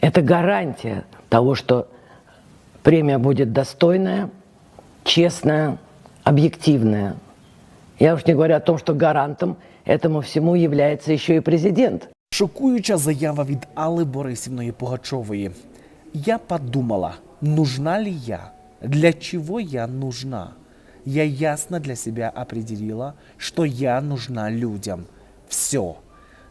Это гарантия того, что премия будет достойная, честная, объективная. Я уж не говорю о том, что гарантом этому всему является еще и президент. Шокуюча заява від Алли Борисівної Пугачової. Я подумала, нужна ли я? Для чего я нужна? Я ясно для себя определила, что я нужна людям. Все.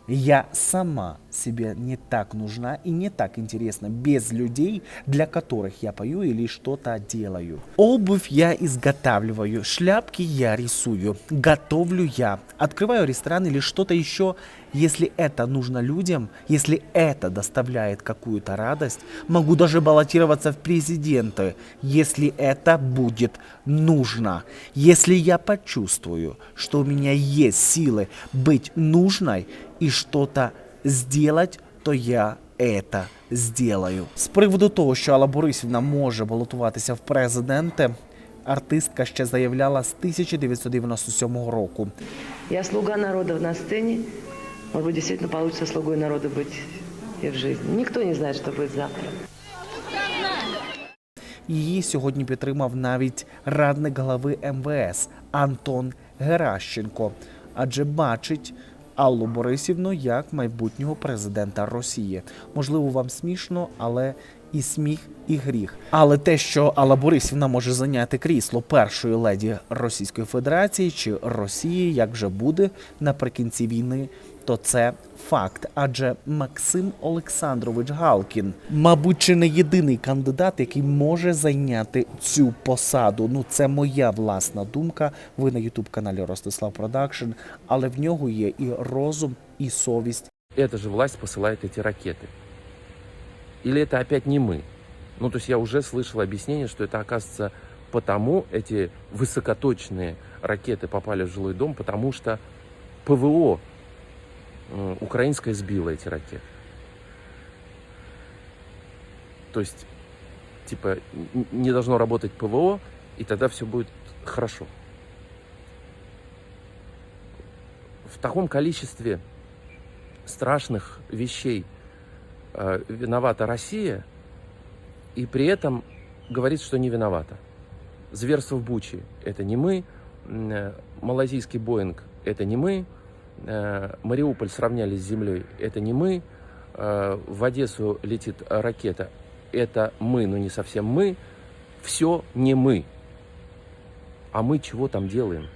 Я сама себе не так нужна и не так интересна без людей, для которых я пою или что-то делаю. Обувь я изготавливаю, шляпки я рисую, готовлю я, открываю ресторан или что-то еще. Если это нужно людям, если это доставляет какую-то радость, могу даже баллотироваться в президенты, если это будет нужно. Если я почувствую, что у меня есть силы быть нужной и что-то сделать, то я это сделаю. З приводу того, що Алла Борисівна може балотуватися в президенти, артистка ще заявляла з 1997 року. Я слуга народа на сцене. Может быть, действительно получится слугой народа быть и в жизни. Никто не знает, что будет завтра. Її сьогодні підтримав навіть радник глави МВС Антон Геращенко, адже бачить Аллу Борисівну як майбутнього президента Росії. Можливо, вам смішно, але і сміх, і гріх. Але те, що Алла Борисівна може зайняти крісло першої леді Російської Федерації чи Росії, як вже буде наприкінці війни, то це факт. Адже Максим Олександрович Галкін, мабуть, чи не єдиний кандидат, який може зайняти цю посаду. Ну, це моя власна думка. Ви на Ютуб каналі Ростислав Продакшн, але в нього є і розум, і совість. эта же власть посылает эти ракеты? Или это опять не мы? Ну, то есть я уже слышал объяснение, что это, оказывается, потому эти высокоточные ракеты попали в жилой дом, потому что ПВО э, украинское сбило эти ракеты. То есть, типа, не должно работать ПВО, и тогда все будет хорошо. В таком количестве страшных вещей э, виновата Россия, и при этом говорит, что не виновата. Зверство в Буче – это не мы, э, малазийский Боинг – это не мы, э, Мариуполь сравняли с землей – это не мы, э, в Одессу летит ракета – это мы, но не совсем мы, все не мы. А мы чего там делаем?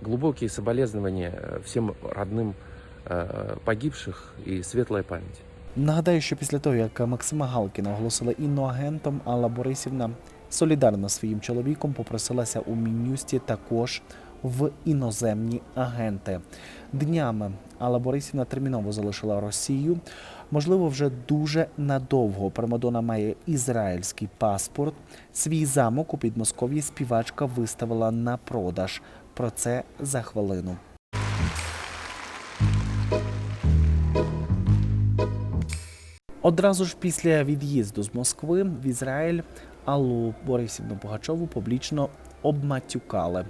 глубокие соболезнования э, всем родным погибших и светлая память. Нагадаю, що після того, як Максима Галкіна оголосила іноагентом, Алла Борисівна солідарна своїм чоловіком попросилася у Мінюсті також в іноземні агенти. Днями Алла Борисівна терміново залишила Росію. Можливо, вже дуже надовго. Примадона має ізраїльський паспорт. Свій замок у Підмосков'ї співачка виставила на продаж. Про це за хвилину. Одразу ж після від'їзду з Москви в Ізраїль Аллу Борисівну Пугачову публічно обматюкали.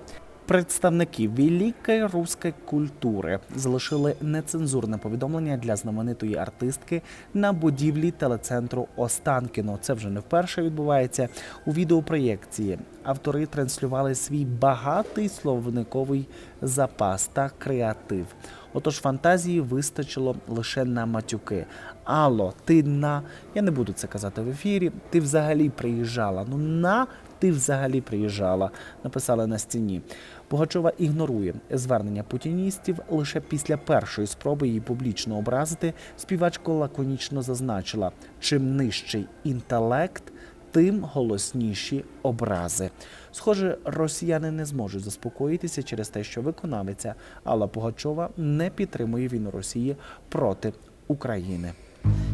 Представники великої руської культури залишили нецензурне повідомлення для знаменитої артистки на будівлі телецентру Останкіно. Це вже не вперше відбувається у відеопроєкції. Автори транслювали свій багатий словниковий запас та креатив. Отож, фантазії вистачило лише на матюки. Алло, ти на я не буду це казати в ефірі. Ти взагалі приїжджала. Ну на ти взагалі приїжджала. Написали на стіні. Пугачова ігнорує звернення путіністів. Лише після першої спроби її публічно образити. Співачка лаконічно зазначила: чим нижчий інтелект, тим голосніші образи. Схоже, росіяни не зможуть заспокоїтися через те, що виконавиця Алла Пугачова не підтримує війну Росії проти України.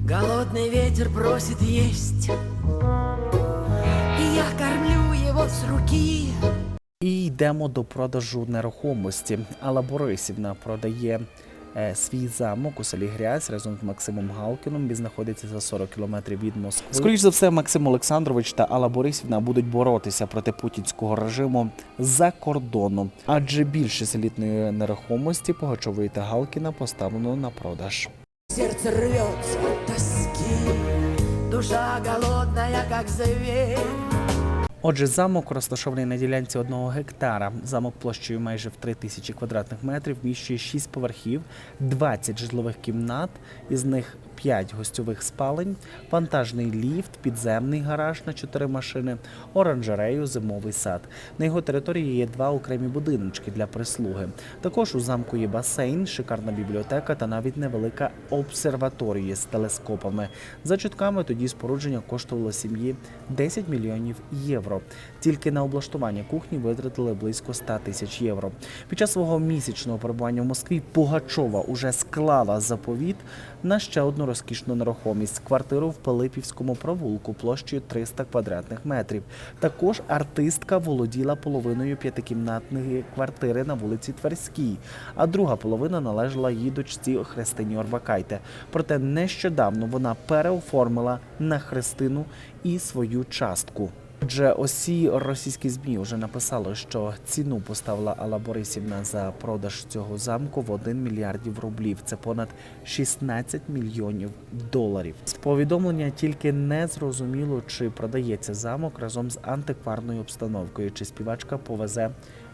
Голодный ветер просит есть И я кормлю его с руки І йдемо до продажу нерухомості. Алла Борисівна продає свій замок у селі Грязь разом з Максимом Галкіном. Він знаходиться за 40 кілометрів від Москви. Скоріше за все, Максим Олександрович та Алла Борисівна будуть боротися проти путінського режиму за кордоном, адже більшість елітної нерухомості Погачової та Галкіна поставлено на продаж. Сердце рвется от тоски Душа голодная, как зверь Отже, замок розташований на ділянці одного гектара. Замок площею майже в 3 тисячі квадратних метрів вміщує 6 поверхів, 20 житлових кімнат, із них 5 гостьових спалень, вантажний ліфт, підземний гараж на 4 машини, оранжерею, зимовий сад. На його території є два окремі будиночки для прислуги. Також у замку є басейн, шикарна бібліотека та навіть невелика обсерваторія з телескопами. За чутками тоді спорудження коштувало сім'ї 10 мільйонів євро. Тільки на облаштування кухні витратили близько 100 тисяч євро. Під час свого місячного перебування в Москві Пугачова уже склала заповіт на ще одну розкішну нерухомість квартиру в Пилипівському провулку площею 300 квадратних метрів. Також артистка володіла половиною п'ятикімнатної квартири на вулиці Тверській, а друга половина належала її дочці Христині Орбакайте. Проте нещодавно вона переоформила на Христину і свою частку. Отже, осі російські змі вже написали, що ціну поставила Алла Борисівна за продаж цього замку в 1 мільярдів рублів. Це понад 16 мільйонів доларів. З повідомлення тільки не зрозуміло, чи продається замок разом з антикварною обстановкою, чи співачка повезе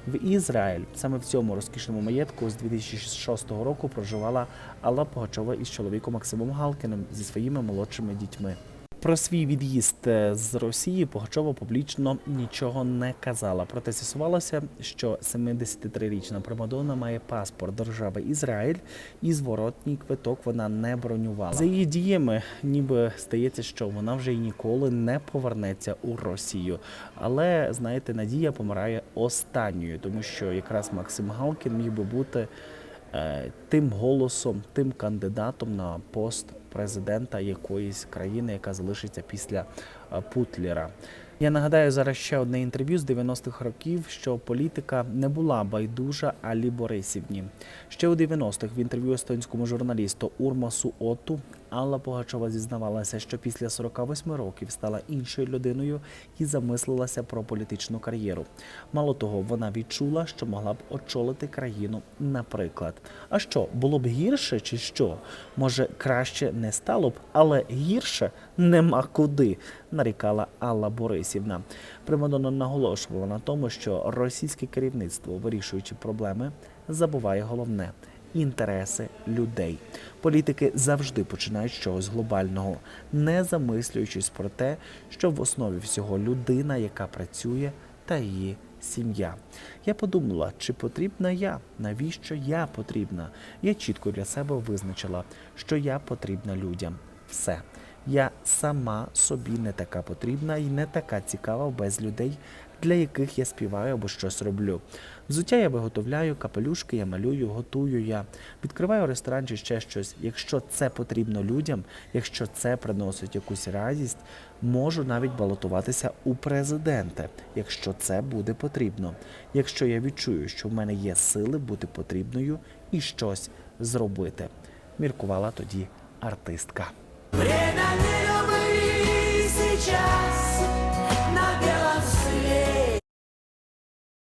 в Ізраїль. Саме в цьому розкішному маєтку з 2006 року проживала Алла Погачова із чоловіком Максимом Галкіним зі своїми молодшими дітьми. Про свій від'їзд е, з Росії Погачова публічно нічого не казала. Проте з'ясувалося, що 73-річна Примадонна має паспорт держави Ізраїль і зворотній квиток вона не бронювала. За її діями, ніби здається, що вона вже й ніколи не повернеться у Росію. Але знаєте, надія помирає останньою, тому що якраз Максим Галкін міг би бути е, тим голосом, тим кандидатом на пост президента якоїсь країни, яка залишиться після Путліра. Путлера. Я нагадаю зараз ще одне інтерв'ю з 90-х років, що політика не була байдужа Алі Борисівні. Ще у 90-х в інтерв'ю естонському журналісту Урмасу Оту Алла Погачова зізнавалася, що після 48 років стала іншою людиною і замислилася про політичну кар'єру. Мало того, вона відчула, що могла б очолити країну, наприклад. А що було б гірше, чи що? Може, краще не стало б, але гірше нема куди, нарікала Алла Борисівна. Примадонна наголошувала на тому, що російське керівництво, вирішуючи проблеми, забуває головне. Інтереси людей. Політики завжди починають з чогось глобального, не замислюючись про те, що в основі всього людина, яка працює, та її сім'я. Я подумала, чи потрібна я, навіщо я потрібна. Я чітко для себе визначила, що я потрібна людям. Все. Я сама собі не така потрібна і не така цікава без людей, для яких я співаю або щось роблю. Взуття я виготовляю, капелюшки я малюю, готую я, відкриваю ресторан чи ще щось. Якщо це потрібно людям, якщо це приносить якусь радість, можу навіть балотуватися у президенти, якщо це буде потрібно. Якщо я відчую, що в мене є сили бути потрібною і щось зробити. Міркувала тоді артистка. Время сейчас